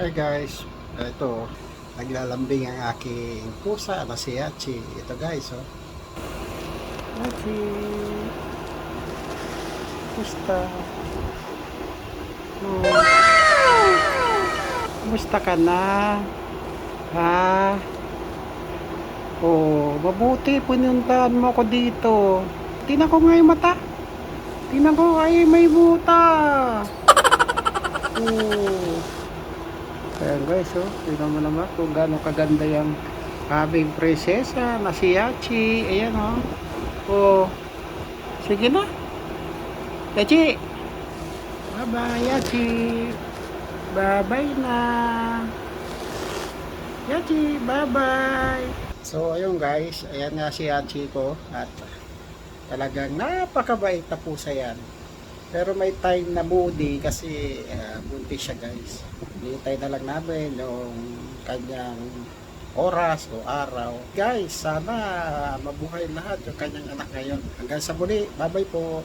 Hi guys, ito, naglalambing ang aking pusa na si Hachi. Ito guys, oh. Hachi, Kumusta? Oh. Kumusta ka na? Ha? Oh, mabuti pinuntahan mo ako dito. Tingnan ko nga yung mata. Tingnan ko ay may buta. Oh. Ayan guys, oh. Tingnan mo naman kung gaano kaganda yung aming prinsesa na si Yachi. Ayan, oh. Oh. Sige na. Yachi. Bye-bye, Yachi. Bye-bye na. Yachi, bye-bye. So, ayun guys. Ayan nga si Yachi ko. At talagang napakabait na pusa yan. Pero may time na moody kasi uh, buntis siya guys. Hintay na lang namin yung kanyang oras o araw. Guys, sana mabuhay lahat yung kanyang anak ngayon. Hanggang sa muli. Bye-bye po.